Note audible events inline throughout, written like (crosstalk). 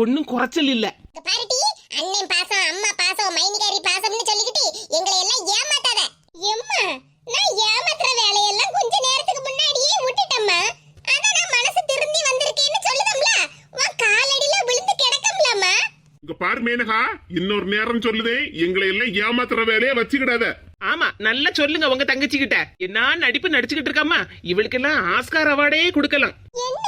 இதுக்கு ஒன்றும் குறைச்சல் இல்ல. இங்க பாருடி அண்ணன் பாசம் அம்மா பாசம் மைனிகாரி பாசம்னு சொல்லிக்கிட்டு எங்களை எல்லாம் ஏமாத்தாத. எம்மா நான் ஏமாத்துற வேலையெல்லாம் கொஞ்ச நேரத்துக்கு முன்னாடியே விட்டுட்டம்மா. அதான் நான் மனசு திருந்தி வந்திருக்கேன்னு சொல்லுதம்ல. உன் காலடியில விழுந்து கிடக்கம்லம்மா. இங்க பாரு மேனகா இன்னொரு நேரம் சொல்லுதே எங்களை எல்லாம் ஏமாத்துற வேலையை வச்சுக்கிடாத. ஆமா நல்லா சொல்லுங்க உங்க தங்கச்சி கிட்ட என்ன நடிப்பு நடிச்சுக்கிட்டு இருக்காமா இவளுக்கெல்லாம் ஆஸ்கார் அவார்டே கொடுக்கலாம். என்ன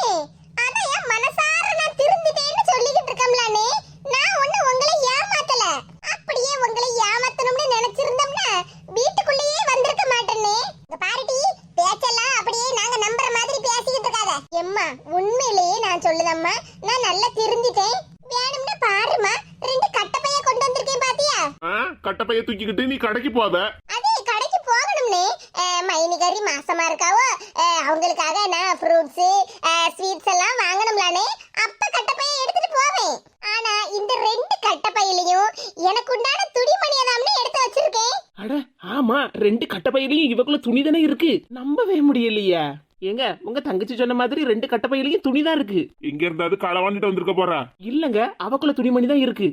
அதான் என் மனசார நான் திருந்திட்டேன்னு சொல்லிக்கிட்டு இருக்கம்லானே நான் ஒண்ணு உங்களை ஏமாத்தல அப்படியே உங்களை ஏமாத்தணும்னு நினைச்சிருந்தோம்னா வீட்டுக்குள்ளேயே வந்திருக்க மாட்டேனே இங்க பாருடி பேச்செல்லாம் அப்படியே நாங்க நம்புற மாதிரி பேசிக்கிட்டு இருக்காத எம்மா உண்மையிலேயே நான் சொல்லுதம்மா நான் நல்லா திருந்திட்டேன் வேணும்னா பாருமா ரெண்டு கட்டப்பைய கொண்டு வந்திருக்கேன் பாத்தியா ஆ, கட்டப்பைய தூக்கிக்கிட்டு நீ கடைக்கு போத அதே கடைக்கு போகணும்னே. மைனிகரி மாசமா இருக்காவோ? அவங்களுக்காக நான் ஃப்ரூட்ஸ் ஸ்வீட்ஸ் எல்லாம் வாங்கணும்லானே? அப்ப கட்டப்பைய எடுத்துட்டு போவேன். ஆனா இந்த ரெண்டு கட்டப்பையிலையும் எனக்கு உண்டான துணிமணியை தான் எடுத்து வச்சிருக்கேன். அட ஆமா ரெண்டு கட்டப்பையிலையும் இவக்குள்ள துணி தானே இருக்கு. நம்பவே முடியலையா. ஏங்க உங்க தங்கச்சி சொன்ன மாதிரி ரெண்டு கட்டப்பையிலையும் துணி தான் இருக்கு. இங்க இருந்தாது களவாண்டிட்டு வந்திருக்க போறா. இல்லங்க அவக்குள்ள துணிமணி தான் இருக்கு.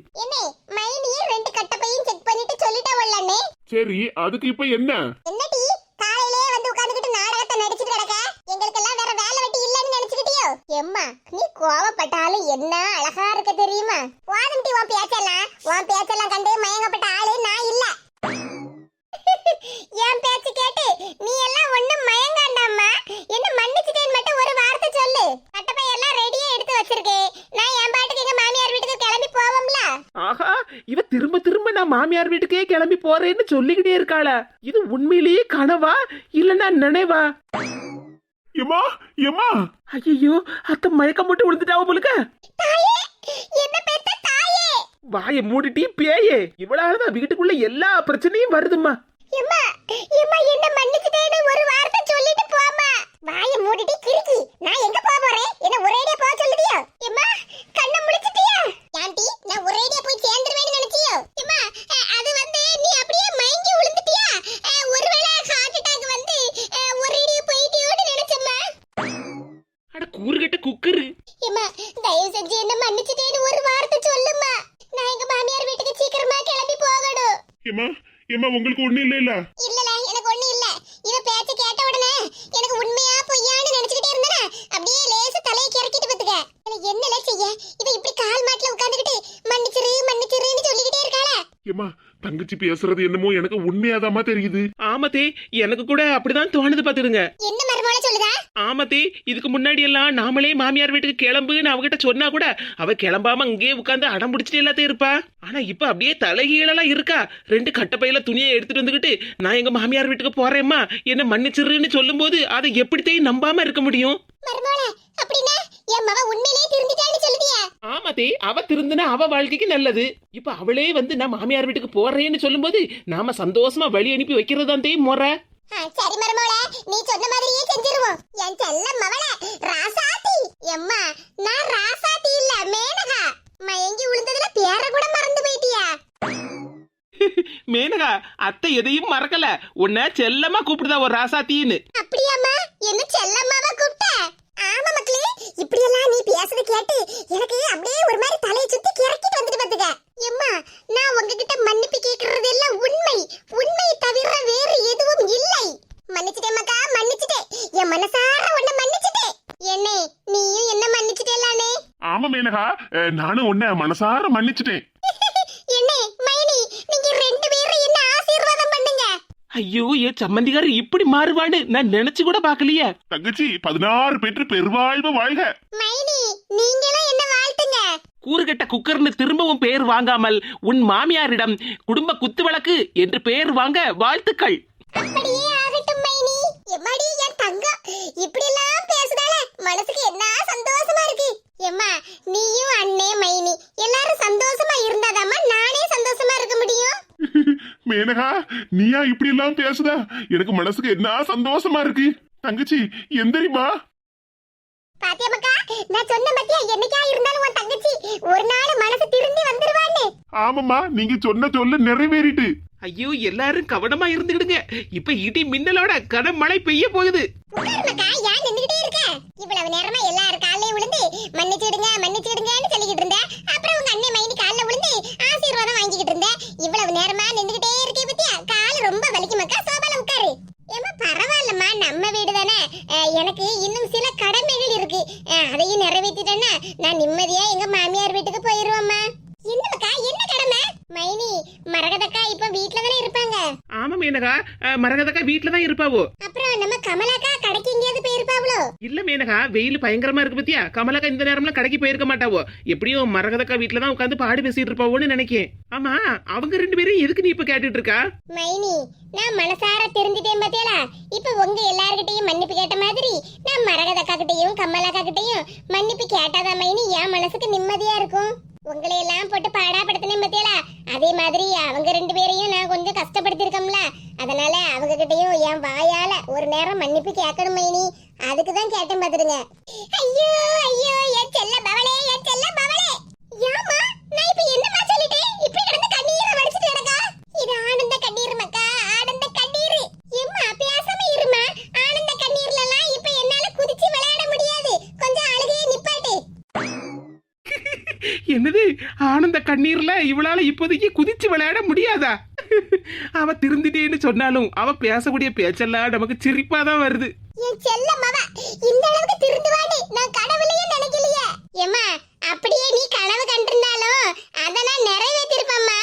சொல்லிட்டவள்ளானே சரி அதுக்கு இப்ப என்ன? என்னடி? காலையிலே வந்து உட்கார்ந்துகிட்டு நாடகத்தை நடிச்சிட்டு கிடக்க? எங்களுக்கெல்லாம் வேற வேலை வெட்டி இல்லைன்னு நினைச்சுக்கிட்டியோ? எம்மா நீ கோவப்பட்டாலும் என்ன அழகா இருக்க தெரியுமா? போதும் டி உன் பேச்செல்லாம். உன் பேச்செல்லாம் கண்டு மயங்கப்பட்ட ஆளு நான் இல்ல. (laughs) என் பேச்சு கேட்டு நீ எல்லாம் ஒண்ணும் மயங்காண்டாம்மா. என்ன மன்னிச்சுட்டேன்னு மட்டும் ஒரு வார்த்தை சொல்லு. கட்டப்பை எல்லாம் ரெடியா எடுத்து வச்சிருக்கேன் நான் என் பாட்டுக்கு எங்க மாமியார் வீட்டுக்கு கிளம்பி போவோம்ல ஆஹா இவ திரும்ப திரும்ப நான் மாமியார் வீட்டுக்கே கிளம்பி போறேன்னு சொல்லிக்கிட்டே இருக்காளா. இது உண்மையிலேயே கனவா இல்லனா நினைவா? எம்மா எம்மா ஐயோ அத்தை மயக்கம் போட்டு விழுந்துட்டாவ போலுக்க? தாயே என்ன பெத்த தாயே வாயை மூடிட்டி பேயே. இவளாலதான் வீட்டுக்குள்ள எல்லா பிரச்சனையும் வருதுமா எம்மா எம்மா என்ன மன்னிச்சிட்டேன்னு ஒரு வார்த்தை சொல்லிட்டு போம்மா. வாயை மூடிட்டு கிறுக்கி. நான் எங்க போக போறேன்? என்ன ஒரேடியா போக சொல்லுதியோ? எம்மா கண்ணை முழிச்சிட்டியா ஆண்டி நான் ஒரேடியா போய் சேர்ந்துருவேன்னு நினைச்சியோ? அஹ், அது வந்து நீ அப்படியே மயங்கி விழுந்துட்டியா? ஒருவேளை ஹார்ட் அட்டாக் வந்து ஒரேடியா போயிட்டியோன்னு நினைச்சம்மா. அட கூறுகட்ட குக்கரு. எம்மா தயவு செஞ்சு என்ன மன்னிச்சிட்டேன்னு ஒரு வார்த்தை சொல்லும்மா. நான் எங்க மாமியார் வீட்டுக்கு சீக்கிரமா கிளம்பி போகணும். எம்மா எம்மா உங்களுக்கு ஒண்ணு இல்ல இல்ல இல்லல எனக்கு ஒண்ணு இல்ல இவ பேச்ச கேட்ட உடனே எனக்கு உண்மையா பொய்யான்னு நினைச்சுக்கிட்டே இருந்தனா அப்படியே லேசா தலையை கிறக்கிட்டு பத்துக்க எனக்கு என்னல செய்ய இவ இப்படி கால் மாட்டுல உட்கார்ந்துகிட்டு மன்னிச்சிரு மன்னிச்சிருன்னு சொல்லிக்கிட்டே இருக்காளே எம்மா தங்கச்சி பேசுறது என்னமோ எனக்கு உண்மையாதாம்மா தெரியுது. ஆமத்தே எனக்கு கூட அப்படிதான் தோணுது பாத்துருங்க என்ன சொல்லுதா? ஆமத்தே இதுக்கு முன்னாடி எல்லாம் நாமளே மாமியார் வீட்டுக்கு கிளம்புன்னு அவகிட்ட சொன்னா கூட அவ கிளம்பாம அங்கேயே உட்காந்து அடம் பிடிச்சிட்டு எல்லாத்தையும் இருப்பா. ஆனா இப்ப அப்படியே தலைகீழெல்லாம் இருக்கா. ரெண்டு கட்டப்பையில துணியை எடுத்துட்டு வந்துகிட்டு நான் எங்க மாமியார் வீட்டுக்கு போறேம்மா என்ன மன்னிச்சிருன்னு சொல்லும்போது அதை எப்படித்தையும் நம்பாம இருக்க முடியும்? அப்படின்னா என் மவ உண்மையிலேயே திருந்திட்டான்னு சொல்லுதியா? ஆமாத்தே அவ திருந்தினா அவ வாழ்க்கைக்கு நல்லது. இப்ப அவளே வந்து நான் மாமியார் வீட்டுக்கு போறேன்னு சொல்லும்போது நாம சந்தோஷமா வழி அனுப்பி வைக்கிறதான் தே முறை. சரி மருமகளே நீ சொன்ன மாதிரியே செஞ்சிருவோம். என் செல்ல மவளே ராசாத்தி. எம்மா நான் ராசாத்தி இல்ல மேனகா. மயங்கி விழுந்ததுல பேர கூட மறந்து போயிட்டியா? (laughs) மேனகா அத்தை எதையும் மறக்கல. உன்னை செல்லமா கூப்பிடுதா ஒரு ராசாத்தின்னு. அப்படியாம்மா என்ன செல்லம்மாவா கூப்பிட்ட? ஆமா மக்களே இப்படி எல்லாம் நீ பேசுறது கேட்டு எனக்கு அப்படியே ஒரு மாதிரி தலையை சுத்தி கிறக்கிட்டு வந்துட்டு பாத்துக்க எம்மா நான் உங்ககிட்ட மன்னிப்பு கேக்குறது எல்லாம் உண்மை. ஆமா மேனகா நானும் உன்னை மனசார மன்னிச்சிட்டேன். ஐயோ ஏ சம்மந்திகாரர் இப்படி மாறுவான்னு நான் நினைச்சு கூட பாக்கலையே தங்கச்சி பதினாறு பெற்று பெருவாழ்வு வாழ்க. கூறுகட்ட குக்கர்னு திரும்பவும் பெயர் வாங்காமல் உன் மாமியாரிடம் குடும்ப குத்து வழக்கு என்று பெயர் வாங்க வாழ்த்துக்கள். இப்படி எல்லாம் மனசுக்கு என்ன சந்தோஷமா இருக்கு? எம்மா நீயும் அண்ணே மைனி எல்லாரும் சந்தோஷமா இருந்தாதாம்மா நானே சந்தோஷமா இருக்க முடியும்? (laughs) மேனகா நீயா இப்படி எல்லாம் பேசுத? எனக்கு மனசுக்கு என்ன சந்தோஷமா இருக்கு? தங்கச்சி எந்திரிமா பாத்தியமக்கா நான் சொன்ன பத்தியா என்னைக்கா இருந்தாலும் உன் தங்கச்சி ஒரு நாள் மனசு திரும்பி வந்துருவான்னு? ஆமாம்மா நீங்க சொன்ன சொல்ல நிறைவேறிட்டு. ஐயோ எல்லாரும் கவனமா இருந்துக்கிடுங்க இப்ப இடி மின்னலோட கன மழை பெய்ய போகுது. உட்காரு ஏன் நின்னுகிட்டே இருக்க? இவ்வளவு நேரமா எல்லாரும் காலையும் விழுந்து மன்னிச்சிடுங்க மன்னிச்சிடுங்கன்னு சொல்லிக்கிட்டு இருந்த. அப்புறம் உங்க அண்ணன் மைனி கால்ல விழுந்து ஆசீர்வாதம் வாங்கிக்கிட்டு இருந்தேன் இவ்வளவு நேரமா நின்றுகிட்டே இருக்கே பத்தியா? கால் ரொம்ப வலிக்கு மக்கா சோபால உட்காரு. ஏமா பரவாயில்லம்மா நம்ம வீடு தானே? எனக்கு இன்னும் சில கடமைகள் இருக்கு. அஹ், அதையும் நிறைவேற்றிட்டேன்னா நான் நிம்மதியா எங்க மாமியார் வீட்டுக்கு போயிருவோம்மா. என்னக்கா என்ன கடமை? மைனி மரகதக்கா இப்ப வீட்ல தானே இருப்பாங்க. ஆமா மீனகா மரகதக்கா வீட்டுல தான் இருப்பாவோ? இல்ல மேனகா வெயில் பயங்கரமா இருக்கு பத்தியா? கமலக்கா இந்த நேரம்லாம் கடைக்கு போயிருக்க மாட்டாவோ? எப்படியும் மரகதக்கா வீட்டுல தான் உட்காந்து பாடு பேசிட்டு இருப்பாவோன்னு நினைக்கேன். ஆமா அவங்க ரெண்டு பேரும் எதுக்கு நீ இப்ப கேட்டுட்டு இருக்கா? மைனி நான் மனசார தெரிஞ்சுட்டேன் பாத்தியாளா? இப்ப உங்க எல்லார்கிட்டயும் மன்னிப்பு கேட்ட மாதிரி நான் மரகதக்கா கிட்டயும் கமலாக்கா கிட்டயும் மன்னிப்பு கேட்டாதான் மைனி என் மனசுக்கு நிம்மதியா இருக்கும். உங்களை எல்லாம் போட்டு பாடாப்படுத்தினேன் பாத்தியாளா? அதே மாதிரி அவங்க ரெண்டு பேரையும் நான் கொஞ்சம் கஷ்டப்படுத்திருக்கோம்ல அதனால அவங்க கிட்டயும் என் வாயால ஒரு நேரம் மன்னிப்பு கேட்கணும் மைனி. அதுக்கு தான் கேட்டேன் பாத்துருங்க ஐயோ ஐயோ என் செல்ல பவளே என் செல்ல பவளே. யாமா நான் இப்ப என்னமா சொல்லிட்டேன்? இப்படி கிடந்து கண்ணீரை வடிச்சிட்டு கிடக்கா? இது ஆனந்த கண்ணீர் மக்கா ஆனந்த கண்ணீர். எம்மா பேசாம இருமா ஆனந்த கண்ணீர்ல எல்லாம் இப்ப என்னால குதிச்சு விளையாட முடியாது. கொஞ்சம் அழுகையை நிப்பாட்டு. (laughs) என்னது? ஆனந்த கண்ணீர்ல இவளால இப்போதைக்கு குதிச்சு விளையாட முடியாதா? (laughs) அவ திருந்திட்டேன்னு சொன்னாலும் அவ பேசக்கூடிய பேச்செல்லாம் நமக்கு சிரிப்பா தான் வருது. என் செல்ல மவ இந்த அளவுக்கு திருந்துவான்னு நான் கனவுலயே நினைக்கலையே. எம்மா அப்படியே நீ கனவு கண்டிருந்தாலும் அதை நான் நிறைவேற்றிருப்பம்மா.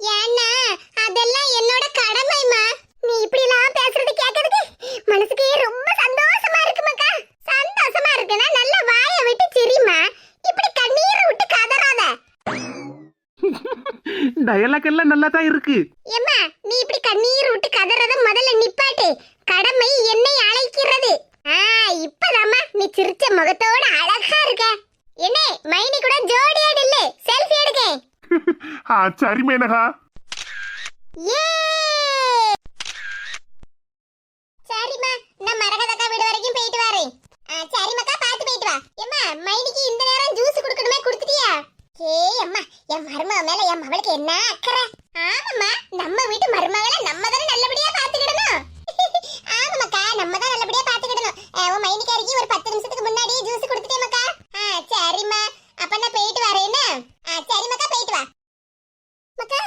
ஏன்னா அதெல்லாம் என்னோட கடமைமா நீ இப்படி எல்லாம் பேசுறது கேட்கறதுக்கு மனசுக்கு ரொம்ப சந்தோஷமா இருக்கு மக்கா சந்தோஷமா இருக்குன்னா நல்ல வாயை விட்டு சிரிமா இப்படி கண்ணீரை விட்டு கதறாத. (laughs) டயலாக் எல்லாம் நல்லா தான் இருக்கு எம்மா நீ இப்படி கண்ணீர் விட்டு கதறத முதல்ல நிப்பாட்டு கடமை என்னை அழைக்கிறது ஆ இப்பதாம்மா நீ சிரிச்ச முகத்தோட அழகா இருக்க என்னே மைனி கூட ஜோடியா நில்லு செல்ஃபி எடுக்க ஆ சரி மேனகா சரிம்மா நான் மரகதக்கா வீடு வரைக்கும் போயிட்டு வரேன். ஆ, சரிம்மாக்கா பார்த்து போயிட்டு வா. எம்மா மைனிக்கு இந்த நேரம் ஜூஸ் குடுக்கணுமே குடுத்துட்டியா? ஏய் அம்மா என் மருமக மேல என் மகளுக்கு என்ன அக்கறை ஆமாம்மா நம்ம வீட்டு மருமகளை நம்ம தானே நல்லபடியா பாத்துக்கிடணும் ஆமாம்மாக்கா நம்ம தான் நல்லபடியா பாத்துக்கிடணும் ஆ, உன் மைனிக்காரிக்கு ஒரு பத்து நிமிஷத்துக்கு முன்னாடி ஜூஸ் கொடுத்துட்டேம்மாக்கா ஆ சரிம்மா அப்ப நான் போயிட்டு வரேன்னு ஆ சரிம்மாக்கா போயிட்டு வா மக்கா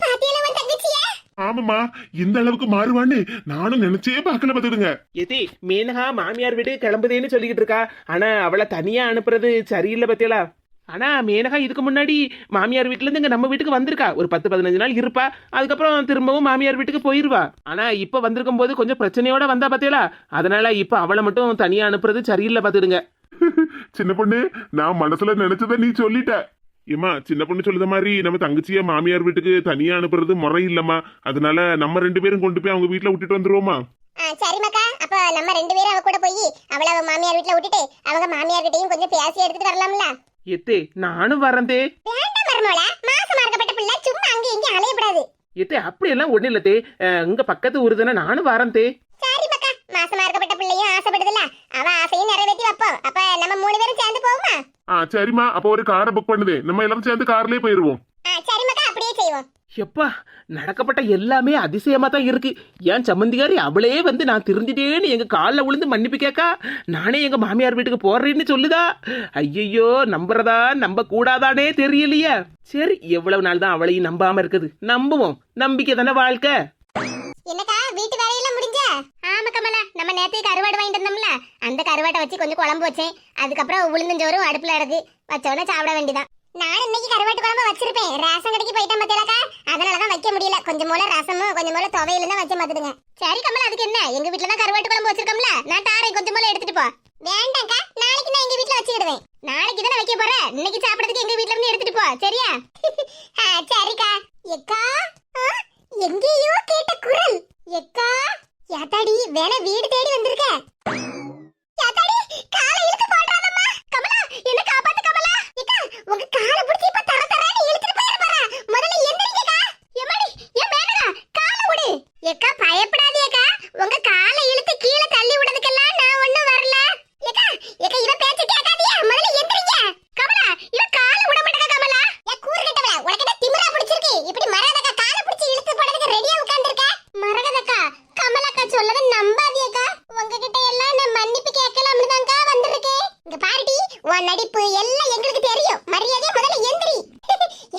பாத்தியல உன் தங்கச்சியா ஆமாம்மா இந்த அளவுக்கு மாறுவான்னு நானும் நினைச்சே பார்க்கல பார்த்துடுங்க எதி மேனகா மாமியார் வீடு கிளம்புதேன்னு சொல்லிக்கிட்டு இருக்கா. ஆனா அவளை தனியா அனுப்புறது சரியில்லை பத்தியலா? ஆனா மேனகா இதுக்கு முன்னாடி மாமியார் வீட்டுல இருந்து இங்க நம்ம வீட்டுக்கு வந்திருக்கா. ஒரு பத்து பதினஞ்சு நாள் இருப்பா. அதுக்கப்புறம் திரும்பவும் மாமியார் வீட்டுக்கு போயிருவா. ஆனா இப்ப வந்திருக்கும் போது கொஞ்சம் பிரச்சனையோட வந்தா பாத்தியலா? அதனால இப்ப அவளை மட்டும் தனியா அனுப்புறது சரியில்லை பாத்துடுங்க சின்ன பொண்ணு நான் மனசுல நினைச்சத நீ சொல்லிட்ட. ஏமா சின்ன பொண்ணு சொல்லுத மாதிரி நம்ம தங்கச்சிய மாமியார் வீட்டுக்கு தனியா அனுப்புறது முறை இல்லம்மா. அதனால நம்ம ரெண்டு பேரும் கொண்டு போய் அவங்க வீட்டுல விட்டுட்டு வந்துருவோமா ஆ சரி மக்கா அப்ப நம்ம ரெண்டு பேரும் அவ கூட போய் அவள அவ மாமியார் வீட்ல விட்டுட்டு அவங்க மாமியார் கிட்டயும் கொஞ்சம் பேசி எடுத்துட்டு வரலாம்ல. எத்தே நானும் வரந்தே. வேண்டாம் மருமோள மாசமா இருக்கப்பட்ட பிள்ளை சும்மா அங்க இங்க அலையப்படாது. எத்தே அப்படியெல்லாம் ஒண்ணு இல்லத்தே. இங்க பக்கத்து ஊரு தானே நானும் வரந்தே. சரி மக்கா மாசமா இருக்கப்பட்ட பிள்ளையும் ஆசைப்படுதுல அவ ஆசையும் நிறைவேற்றி வைப்போம். அப்ப நம்ம மூணு பேரும் சேர்ந்து போவோமா? ஆ சரிம்மா. அப்போ ஒரு காரை புக் பண்ணுதே. நம்ம எல்லாரும் சேர்ந்து கார்லயே போயிருவோம். ஆ சரி மக்கா அப்படியே செய்வோம். எப்பா நடக்கப்பட்ட எல்லாமே அதிசயமா தான் இருக்கு. ஏன் சம்மந்திகாரி அவளே வந்து நான் திருந்திட்டேன்னு எங்க காலில் விழுந்து மன்னிப்பு கேட்கா நானே எங்க மாமியார் வீட்டுக்கு போறேன்னு சொல்லுதா? ஐயையோ நம்புறதா? நம்ப கூடாதானே தெரியலையே. சரி எவ்வளவு நாள் தான் அவளையும் நம்பாம இருக்குது. நம்புவோம். நம்பிக்கை தானே வாழ்க்கை? என்னக்கா வீட்டு வேலையெல்லாம் முடிஞ்சா? ஆமா கமலா நம்ம நேத்து கருவாடு வாங்கிட்டு வந்தோம்ல அந்த கருவாட்டை வச்சு கொஞ்சம் குழம்பு வச்சேன். அதுக்கப்புறம் உளுந்தஞ்சோறும் அடுப்புல இருக்கு வச்சோடனே சாப்பிட வேண்டியதான் நான் இன்னைக்கு கருவாட்டு குழம்பு வச்சிருப்பேன். ரேஷன் கடைக்கு போயிட்டேன் பத்தியலக்கா அதனாலதான் வைக்க முடியல. கொஞ்சம் போல ரசமும் கொஞ்சம் போல துவையில தான் வச்சு மாத்துடுங்க சரி கமலா அதுக்கு என்ன? எங்க வீட்ல தான் கருவாட்டு குழம்பு வச்சிருக்கோம்ல. நான் தாரேன் கொஞ்சம் போல எடுத்துட்டு போ. வேண்டாம்க்கா நாளைக்கு நான் எங்க வீட்ல வச்சுக்கிடுவேன். நாளைக்கு தானே வைக்க போறேன் இன்னைக்கு சாப்பிடறதுக்கு எங்க வீட்ல இருந்து எடுத்துட்டு போ. சரியா? (laughs) சரிக்கா. எக்கா எங்கேயோ கேட்ட குரல். எக்கா யாத்தாடி வேணா வீடு தேடி வந்திருக்க. யாத்தாடி காலை இழுத்து போடுறாதம்மா கமலா என்ன காப்பாத்து கமலா. எக்கா உங்க காலை பிடிச்சி இப்ப தர தரன்னு இழுத்துட்டு போய் போறா முதல்ல எந்திரிங்கக்கா எம்மாடி என் நான் சொல்லத நம்பாதியக்கா உங்ககிட்ட எல்லாம் நான் மன்னிப்பு கேட்கலாம்னு தான்க்கா வந்திருக்கேன் இங்க பாருடி உன் நடிப்பு எல்லாம் எங்களுக்கு தெரியும் மரியாதையா முதல்ல எந்திரி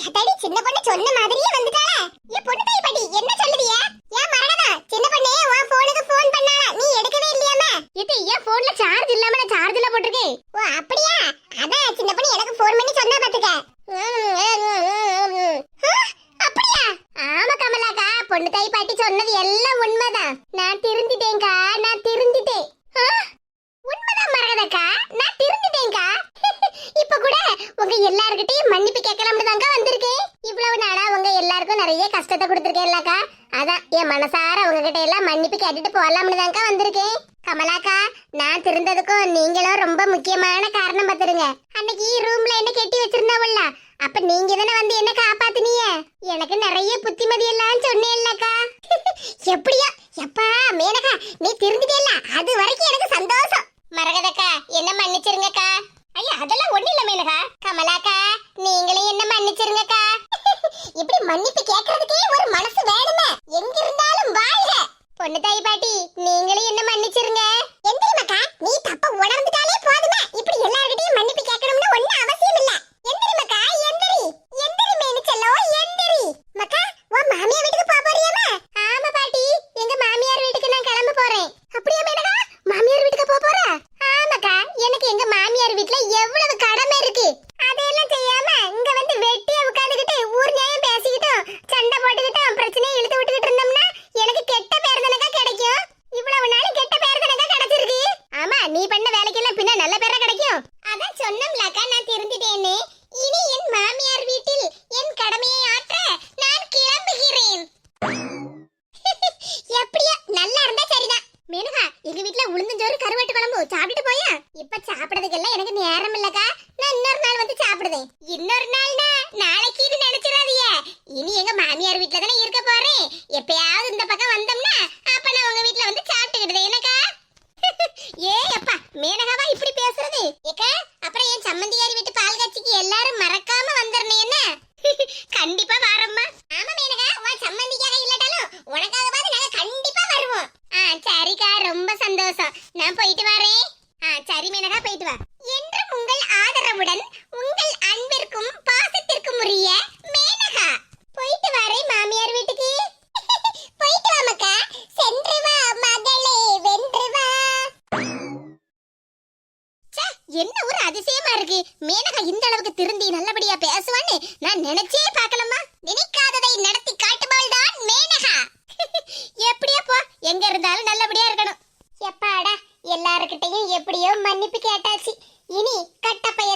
ஏதாடி சின்ன பொண்ணு சொன்ன மாதிரியே வந்துட்டாளே ஏ பொண்ணு தாய் பாட்டி என்ன சொல்லுதியா ஏன் மரணதா சின்ன பொண்ணே உன் போனுக்கு ஃபோன் பண்ணாளா நீ எடுக்கவே இல்லையாமா இது ஏன் போன்ல சார்ஜ் இல்லாம நான் சார்ஜ்ல போட்டிருக்கேன் ஓ அப்படியா அதான் சின்ன பொண்ணு எனக்கு ஃபோன் பண்ணி சொன்னா பாத்துக்க ஆ, அப்படியா ஆமா கமலாக்கா பொண்ணு தாய் பாட்டி சொன்னது எல்லாம் உண்மைதான் நான் திருந்திட்டேன்க்கா நான் திருந்திட்டேன் ஆ, உண்மைதான் மரகதக்கா நான் திருந்திட்டேன்க்கா இப்ப கூட உங்க எல்லார்கிட்டயும் மன்னிப்பு கேட்கலாம்னு தாங்க வந்திருக்கேன் இவ்வளவு நாளா உங்க எல்லாருக்கும் நிறைய கஷ்டத்தை கொடுத்துருக்கேன்லக்கா. அதான் என் மனசார உங்ககிட்ட எல்லாம் மன்னிப்பு கேட்டுட்டு போலாம்னு தாங்க வந்திருக்கேன் கமலாக்கா நான் திருந்ததுக்கும் நீங்களும் ரொம்ப முக்கியமான காரணம் பார்த்துருங்க. அன்னைக்கு ரூம்ல என்ன கெட்டி வச்சிருந்தாவுல்ல? அப்ப நீங்க தானே வந்து என்ன காப்பாத்துனீங்க? எனக்கு நிறைய புத்திமதி எல்லாம் சொன்னேன்லக்கா. (laughs) எப்படியா? எப்பா மேனகா நீ திருந்துட்டேல அது வரைக்கும் எனக்கு சந்தோஷம். மரகதக்கா என்ன மன்னிச்சிருங்கக்கா? ஐயா அதெல்லாம் ஒண்ணு கமலாக்கா நீங்களும் என்ன மன்னிச்சிருங்கக்கா. (laughs) இப்படி மன்னிப்பு கேக்குறதுக்கே ஒரு மனசு வேணுமே. எங்க இருந்தாலும் வாழ்க. பொண்ணு தாய் பாட்டி நீங்களும் என்ன மன்னிச்சிருங்க. எந்திரிமக்கா நீ தப்ப உணர்ந்துட்டாலே போதுமே. இப்படி எல்லார்கிட்டயும் மன்னிப்பு கேட்கணும்னு ஒண்ணு அவசியம் இல்ல. எந்திரிமக்கா எந்திரி எந்திரி மேனு செல்லோ எந்திரி மக்கா உன் மாமியார் வீட்டுக்கு போக போறியாமா? ஆமா பாட்டி எங்க மாமியார் வீட்டுக்கு நான் கிளம்ப போறேன். அப்படியே மேனகா மாமியார் வீட்டுக்கு போக போற? ஆமாக்கா எனக்கு எங்க மாமியார் வீட்டுல எவ்வளவு கடமை இருக்கு அதெல்லாம் செய்யாம இங்க வந்து வெட்டியா உட்கார்ந்துகிட்டு ஊர் நியாயம் பேசிக்கிட்டும் சண்டை போட்டுக்கிட்டும் பிரச்சனையை இழுத்து விட்டுக்கிட்டு இருந்தோம்னா எனக்கு கெட்ட பேர் தானக்கா கிடைக்கும் இவ்வளவு நாள் கெட்ட பேர் தானக்கா கிடைச்சிருக்கு ஆமா நீ பண்ண வேலைக்கெல்லாம் பின்ன நல்ல பேரா கிடைக்கும் அதான் சொன்னோம்லக்கா நான் திருந்திட்டேன்னு இனி என் மாமியார் வீட்டில் என் கடமையை ஆற்ற நான் கிளம்புகிறேன் எப்படியா நல்லா இருந்தா சரிதான் மேனகா எங்க வீட்ல உளுந்தஞ்சோறு கருவாட்டு சாப்பிட்டு போயா? இப்ப சாப்பிடுறதுக்கெல்லாம் எனக்கு நேரம் இல்லக்கா. நான் இன்னொரு நாள் வந்து சாப்பிடுதேன் இன்னொரு நாள்னா நாளைக்கு நினைச்சிடாதீங்க. இனி எங்க மாமியார் வீட்டுல தானே இருக்க போறேன். எப்பயாவது இந்த பக்கம் வந்தோம்னா அப்ப நான் உங்க வீட்டுல வந்து சாப்பிட்டுக்கிட்டது என்னக்கா? (laughs) ஏ அப்பா மேனகாவா இப்படி பேசுறது? ஏக்கா அப்புறம் என் சம்மந்தியாரி வீட்டு பால் காட்சிக்கு எல்லாரும் மறக்காம வந்துடணும் என்ன? (laughs) கண்டிப்பா வரம்மா. ஆமா மேனகா உன் சம்மந்திக்காக இல்லாட்டாலும் உனக்காகவாது நாங்க கண்டிப்பா வருவோம். ஆ சரிக்கா ரொம்ப சந்தோஷம். நான் போயிட்டு வரேன். ஆ சரி போயிட்டு வா என்றும் உங்கள் ஆதரவுடன் உங்கள் அன்பிற்கும் பாசத்திற்கும் உரிய மேனகா போயிட்டு வரேன் மாமியார் வீட்டுக்கு போயிட்டு வா மக்கா சென்று வா மகளே வென்று வா ச்சே, என்ன ஒரு அதிசயமா இருக்கு மேனகா இந்த அளவுக்கு திருந்தி நல்லபடியா பேசுவான்னு நான் நினைச்சே பார்க்கலமா நினைக்காததை நடத்தி காட்டுபவள் தான் மேனகா எப்படியா போ எங்க இருந்தாலும் நல்லபடியா இருக்கணும் எப்படியோ மன்னிப்பு கேட்டாச்சு. இனி கட்டப்பைய